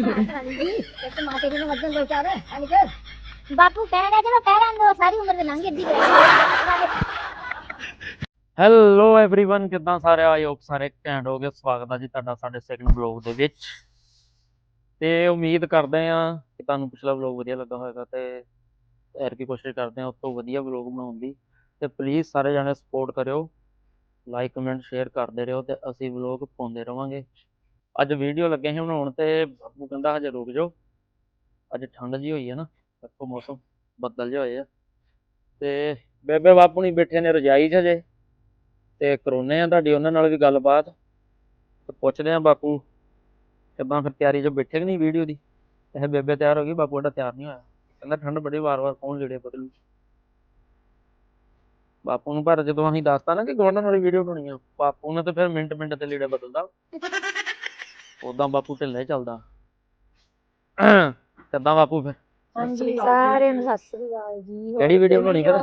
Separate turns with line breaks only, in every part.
ਇੱਕ ਮਾਂ ਤੇਰੀ ਨੂੰ ਮੱਦਨ ਦੋ ਚਾਰ ਐਨੀ ਕਰ ਬਾਪੂ ਕਹਿ ਰਿਹਾ ਚਲੋ ਕਹਿ ਰਾਂ ਦੋ ਸਾਰੀ ਉਮਰ ਦੇ ਲੰਘ ਅੱਧੀ
ਹੈਲੋ एवरीवन ਕਿੱਦਾਂ ਸਾਰੇ ਆਈ ਹੋਪ ਸਾਰੇ ਘੈਂਟ ਹੋ ਗਏ ਸਵਾਗਤ ਹੈ ਜੀ ਤੁਹਾਡਾ ਸਾਡੇ ਸੈਕੰਡ ਬਲੌਗ ਦੇ ਵਿੱਚ ਤੇ ਉਮੀਦ ਕਰਦੇ ਆ ਕਿ ਤੁਹਾਨੂੰ ਪਿਛਲਾ ਬਲੌਗ ਵਧੀਆ ਲੱਗਾ ਹੋਵੇਗਾ ਤੇ ਐਰ ਕੀ ਕੋਸ਼ਿਸ਼ ਕਰਦੇ ਆ ਉਸ ਤੋਂ ਵਧੀਆ ਬਲੌਗ ਬਣਾਉਣ ਦੀ ਤੇ ਪਲੀਜ਼ ਸਾਰੇ ਜਣੇ ਸਪੋਰਟ ਕਰਿਓ ਲਾਈਕ ਕਮੈਂਟ ਸ਼ੇਅਰ ਕਰਦੇ ਰਹੋ ਤੇ ਅਸੀਂ ਬਲੌਗ ਪਾਉਂਦੇ ਰਵਾਂਗੇ ਅੱਜ ਵੀਡੀਓ ਲੱਗੇ ਸੀ ਬਣਾਉਣ ਤੇ ਬਾਪੂ ਕਹਿੰਦਾ ਹਜੇ ਰੁਕ ਜਾਓ। ਅੱਜ ਠੰਡ ਜੀ ਹੋਈ ਹੈ ਨਾ ਦੇਖੋ ਮੌਸਮ ਬੱਦਲ ਜਿਹੇ ਹੋਏ ਆ। ਤੇ ਬੇਬੇ ਬਾਪੂ ਨਹੀਂ ਬੈਠੇ ਨੇ, ਰਜਾਈ 'ਚ ਹਜੇ। ਤੇ ਕਰਾਉਨੇ ਆ ਤੁਹਾਡੀ ਉਹਨਾਂ ਨਾਲ ਵੀ ਗੱਲਬਾਤ। ਤੇ ਪੁੱਛਦੇ ਆ ਬਾਪੂ, ਕਿੱਦਾਂ ਫਿਰ ਤਿਆਰੀ 'ਚ ਬੈਠੇ ਕਿ ਨਹੀਂ ਵੀਡੀਓ ਦੀ? ਇਹ ਬੇਬੇ ਤਿਆਰ ਹੋ ਗਈ, ਬਾਪੂ ਸਾਡਾ ਤਿਆਰ ਨਹੀਂ ਹੋਇਆ। ਕਹਿੰਦਾ ਠੰਡ ਬੜੀ ਵਾਰ-ਵਾਰ ਕੌਣ ਜਿਹੜੇ ਬਦਲੂ? ਬਾਪੂ ਨੂੰ ਪਰ ਜਦੋਂ ਅਸੀਂ ਦੱਸਤਾ ਨਾ ਕਿ ਗਵਰਨਰ ਵਾਲੀ ਵੀਡੀਓ ਬਣਾਉਣੀ ਆ, ਬਾਪੂ ਨੇ ਤਾਂ ਫਿਰ ਮਿੰਟ ਮਿੰਟ ਤੇ ਲੀੜੇ ਬਦਲਦਾ। ਉਦਾਂ ਬਾਪੂ ਢਿੱਲੇ ਚੱਲਦਾ। ਕਿੱਦਾਂ ਬਾਪੂ ਫਿਰ।
ਹਾਂਜੀ ਸਾਰਿਆਂ ਨੂੰ ਸਤਿ ਸ੍ਰੀ ਅਕਾਲ ਜੀ
ਕਿਹੜੀ ਵੀਡੀਓ ਬਣਾਉਣੀ ਫਿਰ?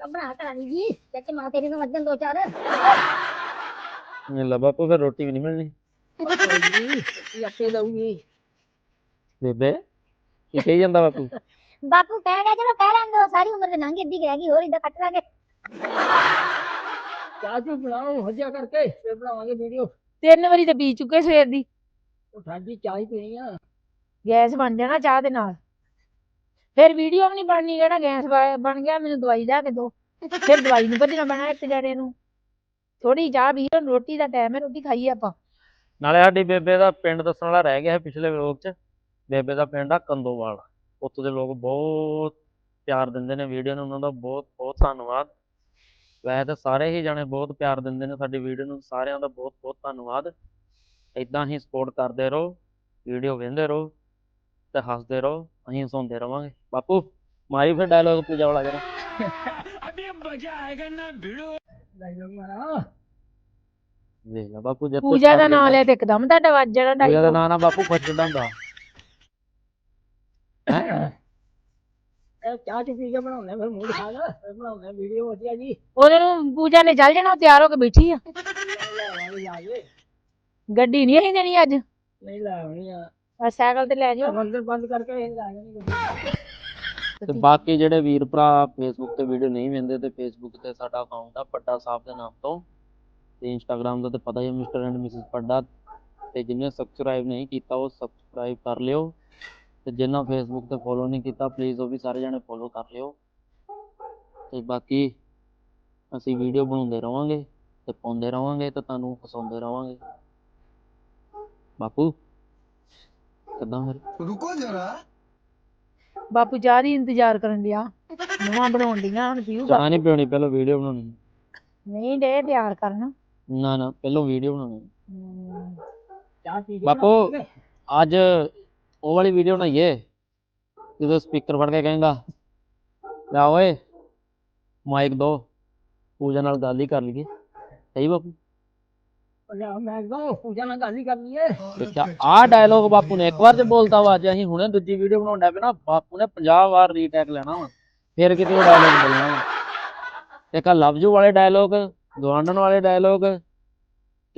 ਘਬਰਾ ਕਰਾਣੀ ਜੀ ਇੱਕ ਮਾਂ ਤੇਰੀ ਨੂੰ ਮੱਦਨ ਦੋ ਚਾਰ।
ਮਿਲ ਲਾ ਬਾਪੂ ਫਿਰ ਰੋਟੀ ਵੀ ਨਹੀਂ ਮਿਲਣੀ।
ਜੀ ਅੱਕੇ ਦਊਗੀ।
ਬੇਬੇ ਕੀ ਕਹੀ ਜਾਂਦਾ ਬਾਪੂ?
ਬਾਪੂ ਕਹਿ ਰਿਹਾ ਚਲੋ ਕਹਿ ਰਾਂ ਦੋ ਸਾਰੀ ਉਮਰ ਦੇ ਲੰਘ ਅੱਧੀ ਰਹਿ ਗਈ ਹੋਰ ਇਦਾਂ ਕੱਟ ਲਾਂਗੇ।
ਚਾਹ ਚੂਹ ਬਣਾਓ ਹਜਿਆ ਕਰਕੇ ਫਿਰ ਬਣਾਵਾਂਗੇ ਵੀਡੀਓ
ਤਿੰਨ ਵਾਰੀ ਤੇ ਪੀ ਚੁੱਕੇ ਸਵੇਰ ਦੀ।
ਉਹ ਠੰਡੀ ਚਾਹ ਹੀ ਪੀਣੀ ਆ।
ਗੈਸ ਬਣ ਜਾਣਾ ਚਾਹ ਦੇ ਨਾਲ। ਫਿਰ ਵੀਡੀਓ ਵੀ ਨਹੀਂ ਬਣਨੀ ਕਿਹੜਾ ਗੈਸ ਬ- ਬਣ ਗਿਆ ਮੈਨੂੰ ਦਵਾਈ ਲਿਆ ਕੇ ਦੋ। ਫਿਰ ਦਵਾਈ ਨੂੰ ਭੱਜਣਾ ਪੈਣਾ ਇੱਕ ਜਣੇ ਨੂੰ। ਥੋੜੀ ਚਾਹ ਪੀ ਲਓ ਰੋਟੀ ਦਾ ਟਾਈਮ ਹੈ ਰੋਟੀ ਖਾਈਏ ਆਪਾਂ।
ਨਾਲੇ ਸਾਡੀ ਬੇਬੇ ਦਾ ਪਿੰਡ ਦੱਸਣ ਵਾਲਾ ਰਹਿ ਗਿਆ ਹੈ ਪਿਛਲੇ ਵਲੋਗ 'ਚ। ਬੇਬੇ ਦਾ ਪਿੰਡ ਆ ਕੰਦੋਵਾਲ। ਉੱਥੋਂ ਦੇ ਲੋਕ ਬਹੁਤ ਪਿਆਰ ਦਿੰਦੇ ਨੇ ਵੀਡੀਓ ਨੂੰ ਉਹਨਾਂ ਦਾ ਬਹੁਤ ਬਹੁਤ ਧੰਨਵਾਦ। ਵੈਸੇ ਤਾਂ ਸਾਰੇ ਹੀ ਜਾਣੇ ਬਹੁਤ ਪਿਆਰ ਦਿੰਦੇ ਨੇ ਸਾਡੀ ਵੀਡੀਓ ਨੂੰ ਸਾਰਿਆਂ ਦਾ ਬਹੁਤ ਬਹੁਤ ਧੰਨਵਾਦ। ਇਦਾਂ ਹੀ ਸਪੋਰਟ ਕਰਦੇ ਰਹੋ ਵੀਡੀਓ ਵੇਖਦੇ ਰਹੋ ਤੇ ਹੱਸਦੇ ਰਹੋ ਅਸੀਂ ਹਸਾਉਂਦੇ ਰਵਾਂਗੇ। ਬਾਪੂ ਮਾਰੀ ਫਿਰ ਡਾਇਲੋਗ ਪੂਜਾ ਵਾਲਾ ਜਰਾ।
ਡਾਇਲੋਗ ਮਾਰਾ।
ਵੇਖ ਲੈ ਬਾਪੂ ਜੇ
ਪੂਜਾ ਦਾ ਨਾਮ ਲਿਆ ਤੇ ਇੱਕਦਮ ਤੁਹਾਡਾ ਵੱਜ ਜਾਣਾ
ਪੂਜਾ ਦਾ
ਡਾਇਲੋਗ
ਨਾਂ ਨਾ ਬਾਪੂ ਖੁਸ਼ ਹੁੰਦਾ।
ਇਹ ਚਾਹ ਚੂਹ ਪੀ ਕੇ ਬਣਾਉਂਦੇ ਫਿਰ ਮੂਡ ਖਾ ਲਾ ਫਿਰ ਬਣਾਉਂਦੇ ਵੀਡੀਓ ਵਧੀਆ ਜੀ।
ਉਹਦੇ ਨੂੰ ਪੂਜਾ ਨੇ ਚੱਲ ਜਾਣਾ ਉਹ ਤਿਆਰ ਹੋ ਕੇ ਬੈਠੀ ਆ। ਗੱਡੀ ਨਹੀਂ ਅਸੀਂ ਦੇਣੀ ਅੱਜ।
ਨਹੀਂ ਲਾਉਣੀ ਆ।
ਆ ਸਾਈਕਲ ਤੇ ਲੈ ਜਾਓ।
ਮੰਦਰ ਬੰਦ ਕਰਕੇ ਇਹ ਲਾ ਜਾਣੀ
ਤੇ ਬਾਕੀ ਜਿਹੜੇ ਵੀਰ ਭਰਾ ਫੇਸਬੁੱਕ ਤੇ ਵੀਡੀਓ ਨਹੀਂ ਵੇਖਦੇ ਤੇ ਫੇਸਬੁੱਕ ਤੇ ਸਾਡਾ ਅਕਾਊਂਟ ਆ ਪੱਡਾ ਸਾਹਿਬ ਦੇ ਨਾਮ ਤੋਂ। ਤੇ ਇੰਸਟਾਗ੍ਰam ਦਾ ਤੇ ਪਤਾ ਹੀ ਹੈ ਮਿਸਟਰ ਐਂਡ ਮਿਸਿਸ ਪੱਡਾ। ਤੇ ਜਿਹਨੇ ਸਬਸਕ੍ਰਾਈਬ ਨਹੀਂ ਕੀਤਾ ਉਹ ਸਬਸਕ੍ਰਾਈਬ ਕਰ ਲਿਓ। ਤੇ ਜਿਨ੍ਹਾਂ ਫੇਸਬੁੱਕ ਤੇ ਫੋਲੋ ਨਹੀਂ ਕੀਤਾ ਪਲੀਜ਼ ਉਹ ਵੀ ਸਾਰੇ ਜਣੇ ਫੋਲੋ ਕਰ ਲਿਓ। ਤੇ ਬਾਕੀ ਅਸੀਂ ਵੀਡੀਓ ਬਣਾਉਂਦੇ ਰਵਾਂਗੇ ਤੇ ਪਾਉਂਦੇ ਰਵਾਂਗੇ ਤੇ ਤੁਹਾਨੂੰ ਹਸਾਉਂਦੇ ਰਵਾਂਗੇ। ਬਾਪੂ ਕਿੱਦਾਂ ਫਿਰ?
ਰੁਕੋ ਜਰਾ।
ਬਾਪੂ ਜਾ ਰਹੀ ਇੰਤਜ਼ਾਰ ਕਰਨ ਲਿਆ ਨਵਾਂ ਬਣਾਉਣ ਦੀਆਂ ਹੁਣ ਵੀਊ
ਚਾਹ ਨਹੀਂ ਪੀਣੀ ਪਹਿਲਾਂ ਵੀਡੀਓ ਬਣਾਉਣੀ।
ਨਹੀਂ ਡੇ ਤਿਆਰ ਕਰਨ।
ਨਾ ਨਾ ਪਹਿਲਾਂ ਵੀਡੀਓ ਬਣਾਉਣੀ। ਬਾਪੂ ਅੱਜ ਉਹ ਵਾਲੀ ਵੀਡੀਓ ਬਣਾਈਏ ਜਦੋਂ ਸਪੀਕਰ ਫੜ ਕੇ ਕਹੇਗਾ ਲੈ ਓਏ ਮਾਈਕ ਦੋ ਪੂਜਾ ਨਾਲ ਗੱਲ ਹੀ ਕਰ ਲਈਏ। ਸਹੀ ਬਾਪੂ?
ਲਿਆ ਮੈਂ ਕਹਾਂ ਪੂਜਾ ਨਾਲ ਗੱਲ ਹੀ ਕਰ ਲਈਏ।
ਦੇਖਿਆ ਆਹ ਡਾਇਲੋਗ ਬਾਪੂ ਨੇ ਇੱਕ ਵਾਰ ਤੇ ਬੋਲਤਾ ਵਾ ਅੱਜ ਅਸੀਂ ਹੁਣੇ ਦੂਜੀ ਵੀਡੀਓ ਪਏ ਨਾ ਬਾਪੂ ਨੇ 50 ਵਾਰ ਰੀਟੇਕ ਲੈਣਾ ਵਾ ਫਿਰ ਕਿਤੇ ਉਹ ਡਾਇਲੋਗ ਬੋਲਣਾ ਵਾ। ਇੱਕ ਵਾਲੇ ਡਾਇਲੋਗ ਗਵਾਂਡਨ ਵਾਲੇ ਡਾਇਲੋਗ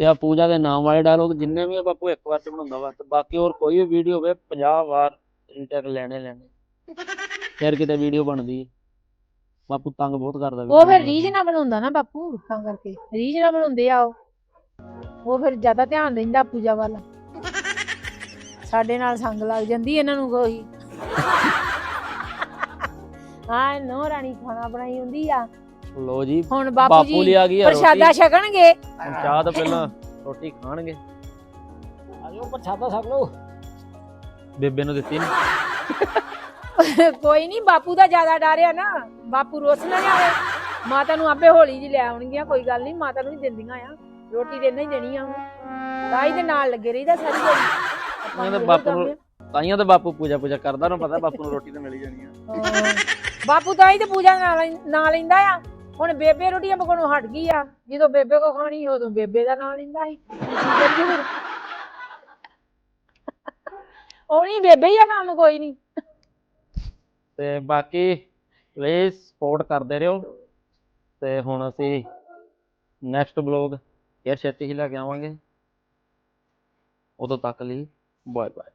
ਤੇ ਆ ਪੂਜਾ ਦੇ ਨਾਮ ਵਾਲੇ ਡਾਇਲੋਗ ਜਿੰਨੇ ਵੀ ਆ ਬਾਪੂ ਇੱਕ ਵਾਰ ਚ ਬਣਾਉਂਦਾ ਵਾ ਤੇ ਬਾਕੀ ਹੋਰ ਕੋਈ ਵੀ ਵੀਡੀਓ ਹੋਵੇ 50 ਵਾਰ ਰੀਟੇਕ ਲੈਣੇ ਲੈਣੇ। ਫਿਰ ਕਿਤੇ ਵੀਡੀਓ ਬਣਦੀ। ਬਾਪੂ ਤੰਗ ਬਹੁਤ ਕਰਦਾ
ਉਹ ਫਿਰ ਰੀਝ ਨਾਲ ਬਣਾਉਂਦਾ ਨਾ ਬਾਪੂ ਤਾਂ ਕਰਕੇ। ਰੀਝ ਨਾਲ ਬਣਾਉਂਦੇ ਆ ਉਹ। ਉਹ ਫਿਰ ਜ਼ਿਆਦਾ ਧਿਆਨ ਰਹਿੰਦਾ ਪੂਜਾ ਵੱਲ। ਸਾਡੇ ਨਾਲ ਸੰਗ ਲੱਗ ਜਾਂਦੀ ਇਹਨਾਂ ਨੂੰ ਕੋਈ। ਹਾਂ ਨੋ ਰਾਣੀ ਖਾਣਾ ਬਣਾਈ ਹੁੰਦੀ ਆ।
ਲੋ ਜੀ
ਹੁਣ ਬਾਪੂ
ਬਾਪੂ
ਜੀ
ਲਈ ਆ ਗਈ ਆ
ਪ੍ਰਸ਼ਾਦਾ
ਰੋਟੀ।
ਛਕਣਗੇ।
ਹੁਣ ਚਾਹ ਤੋਂ ਪਹਿਲਾਂ ਰੋਟੀ ਖਾਣਗੇ।
ਆਜੋ ਪ੍ਰਸ਼ਾਦਾ ਛਕ ਲਓ।
ਬੇਬੇ ਨੂੰ ਦਿੱਤੀ ਨੀ।
ਕੋਈ ਨਹੀਂ ਬਾਪੂ ਦਾ ਜ਼ਿਆਦਾ ਡਰਿਆ ਨਾ। ਬਾਪੂ ਰੋਸ ਨਾ ਜਾਵੇ। ਮਾਤਾ ਨੂੰ ਆਪੇ ਹੌਲੀ ਜੀ ਲੈ ਆਉਣਗੀਆਂ ਕੋਈ ਗੱਲ ਨਹੀਂ ਮਾਤਾ ਨੂੰ ਵੀ ਦਿੰਦੀਆਂ ਆ। ਰੋਟੀ ਦੇ ਹੀ ਦੇਣੀ ਆ ਉਹਨੂੰ। ਤਾਈ ਦੇ ਨਾਲ ਲੱਗੇ ਰਹੀਦਾ ਸਾਰੀ ਦਿਹਾੜੀ। ਆਪਾਂ
ਉਹਨੇ
ਇਹੋ
ਬਾਪੂ ਨੂੰ
ਕੰਮ
ਤਾਈਆਂ ਤੇ ਬਾਪੂ ਪੂਜਾ ਪੂਜਾ ਕਰਦਾ ਉਹਨੂੰ ਪਤਾ ਬਾਪੂ ਨੂੰ ਰੋਟੀ ਤਾਂ ਮਿਲ ਹੀ ਜਾਣੀ
ਆ। ਹਾਂ। ਬਾਪੂ ਤਾਈ ਤੇ ਪੂਜਾ ਨਾਲ ਨਾਂ ਲੈਂਦਾ ਆ। ਹੁਣ ਬੇਬੇ ਰੋਟੀਆਂ ਪਕਾਉਣੋਂ ਹਟ ਗਈ ਆ। ਜਦੋਂ ਬੇਬੇ ਕੋ ਖਾਣੀ, ਉਦੋਂ ਬੇਬੇ ਦਾ ਨਾਂ ਲੈਂਦਾ ਸੀ। ਉਹ ਨਹੀਂ, ਬੇਬੇ ਹੀ ਆ ਕੰਮ, ਕੋਈ ਨਹੀਂ।
ਤੇ ਬਾਕੀ ਪਲੀਜ਼ ਸਪੋਰਟ ਕਰਦੇ ਰਹੋ। ਤੇ ਹੁਣ ਅਸੀਂ ਨੈਕਸਟ ਬਲੌਗ ਫੇਰ ਛੇਤੀ ਹੀ ਲੈ ਕੇ ਆਵਾਂਗੇ। ਉਦੋਂ ਤੱਕ ਲਈ ਬਾਏ ਬਾਏ